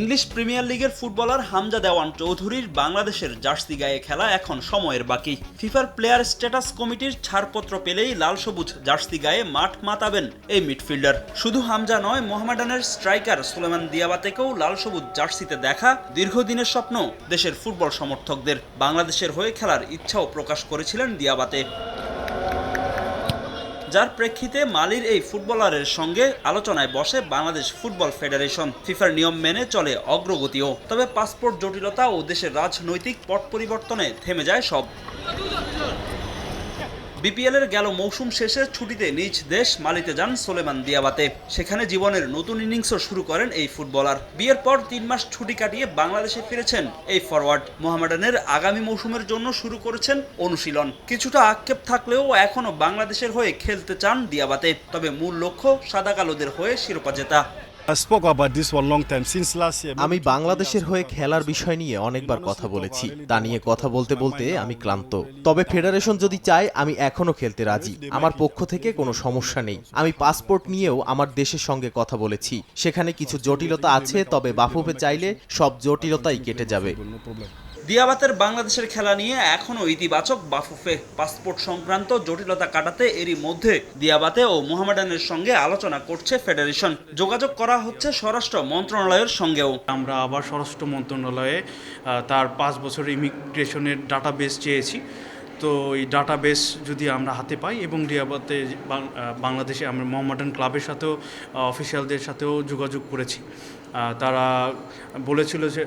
English premier লিগের footballer Hamza Dewan চৌধুরীর বাংলাদেশের জার্সি গায়ে খেলা এখন সময়ের বাকি। ফিফার প্লেয়ার স্ট্যাটাস কমিটির ছাড়পত্র পেলেই লাল সবুজ জার্সি গায়ে মাঠ মাতাবেন এই মিডফিল্ডার। শুধু হামজা নয়, মোহামেডানের স্ট্রাইকার সুলেমান দিয়াবাতেকেও লাল সবুজ জার্সিতে দেখা দীর্ঘদিনের স্বপ্ন দেশের ফুটবল সমর্থকদের। বাংলাদেশের হয়ে খেলার ইচ্ছাও প্রকাশ করেছিলেন দিয়াবাতে। যার প্রেক্ষিতে মালির এই ফুটবলারের সঙ্গে আলোচনায় বসে বাংলাদেশ ফুটবল ফেডারেশন। ফিফার নিয়ম মেনে চলে অগ্রগতিও। তবে পাসপোর্ট জটিলতা ও দেশের রাজনৈতিক পট পরিবর্তনে থেমে যায় সব। বিপিএল এর গেল মৌসুম শেষে ছুটিতে নিজ দেশ মালিতে যান সোলেমান দিয়াবাতে। সেখানে জীবনের নতুন ইনিংসও শুরু করেন এই ফুটবলার। বিয়ের পর তিন মাস ছুটি কাটিয়ে বাংলাদেশে ফিরেছেন এই ফরওয়ার্ড। মোহামেডানের আগামী মৌসুমের জন্য শুরু করেছেন অনুশীলন। কিছুটা আক্ষেপ থাকলেও এখনও বাংলাদেশের হয়ে খেলতে চান দিয়াবাতে। তবে মূল লক্ষ্য সাদা কালোদের হয়ে শিরোপা জেতা। আমি বাংলাদেশের হয়ে খেলার বিষয় নিয়ে অনেকবার কথা বলেছি। তা নিয়ে কথা বলতে বলতে আমি ক্লান্ত। তবে ফেডারেশন যদি চায় আমি এখনও খেলতে রাজি। আমার পক্ষ থেকে কোনো সমস্যা নেই। আমি পাসপোর্ট নিয়েও আমার দেশের সঙ্গে কথা বলেছি। সেখানে কিছু জটিলতা আছে তবে বাফুফে চাইলে সব জটিলতাই কেটে যাবে। দিয়াবাতের বাংলাদেশের খেলা নিয়ে এখনও ইতিবাচক বাফুফে পাসপোর্ট সংক্রান্ত জটিলতা কাটাতে এরই মধ্যে দিয়াবাতে ও মোহামেডানের সঙ্গে আলোচনা করছে ফেডারেশন। যোগাযোগ করা হচ্ছে স্বরাষ্ট্র মন্ত্রণালয়ের সঙ্গেও। আমরা আবার স্বরাষ্ট্র মন্ত্রণালয়ে তার পাঁচ বছর ইমিগ্রেশনের ডাটাবেস চেয়েছি। তো এই ডাটাবেস যদি আমরা হাতে পাই এবং রিয়াবাতে বাংলাদেশে আমরা মোহাম্মডান ক্লাবের সাথেও অফিসিয়ালদের সাথেও যোগাযোগ করেছি। তারা বলেছিল যে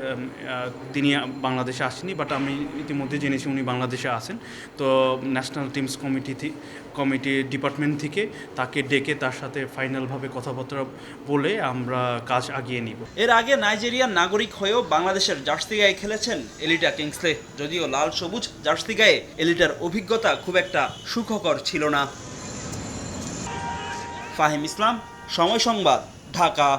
তিনি বাংলাদেশে আসেনি বাট আমি ইতিমধ্যে জেনেছি উনি বাংলাদেশে আসেন তো national teams committee committee department থেকে তাকে ডেকে তার সাথে ফাইনালভাবে কথাবার্তা বলে আমরা কাজ আগিয়ে নিব। এর আগে নাইজেরিয়ার নাগরিক হয়েও বাংলাদেশের জার্সি গায়ে খেলেছেন এলিটা কিংসলে, যদিও লাল সবুজ জার্সি গায়ে এলিটার অভিজ্ঞতা খুব একটা সুখকর ছিল না। ফাহিম ইসলাম সময় সংবাদ ঢাকা।